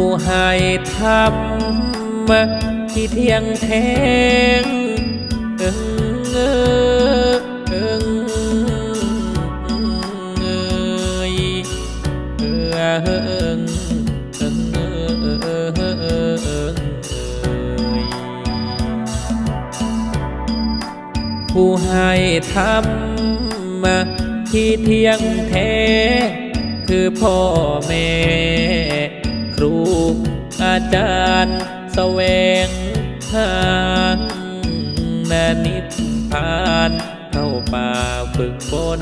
ผู้ให้ทำที่เที่ยงแทงเอิงเออเอิงเอยเออเอิงเอิงเออเออเออเออเอยผู้ให้ทำที่เที่ยงแท้ คือพ่อแม่ จารย์แสวงหาแนานิพพานเข้าป่าฝึกฝน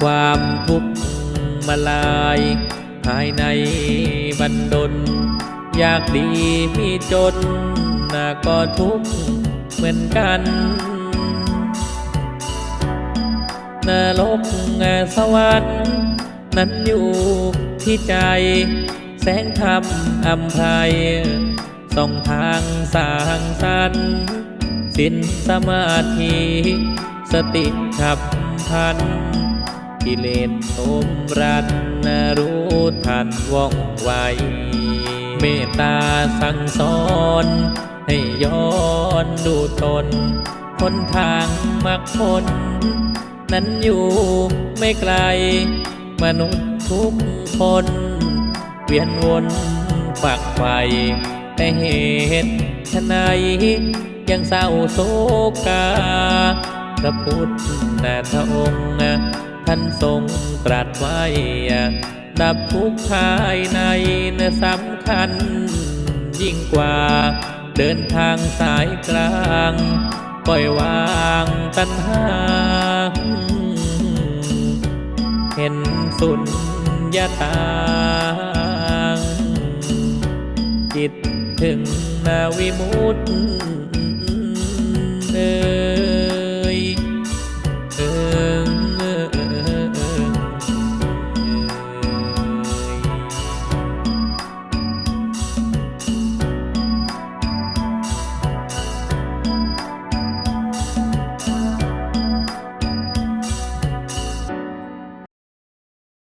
ความทุกข์มาลาย ภายในบันดล อยากดีมีจนน่ะก็ทุกข์เหมือนกันนรกสวรรค์นั้นอยู่ ที่ใจ แสงธรรมอำไพยส่องทางสร้างสรรค์สินสมาธิ สติขับพัน กิเลสโทมรันรู้ทันว่องไว เมตตาสั่งสอนให้ย้อนดูตนหนทางมักพ้นนั้นอยู่ไม่ไกล มนุษย์ ทุกคนเวียนวนฝักไฟแต่เหตุชะไหนยังเศร้าโศกาพระพุทธทองค์ท่านทรงตรัสไว้ ดับทุกข์ภายในนสำคัญ ยิ่งกว่าเดินทางสายกลางปล่อยวางตัณหาเห็นสุญ ญาตางจิตถึงนาวิมุตติ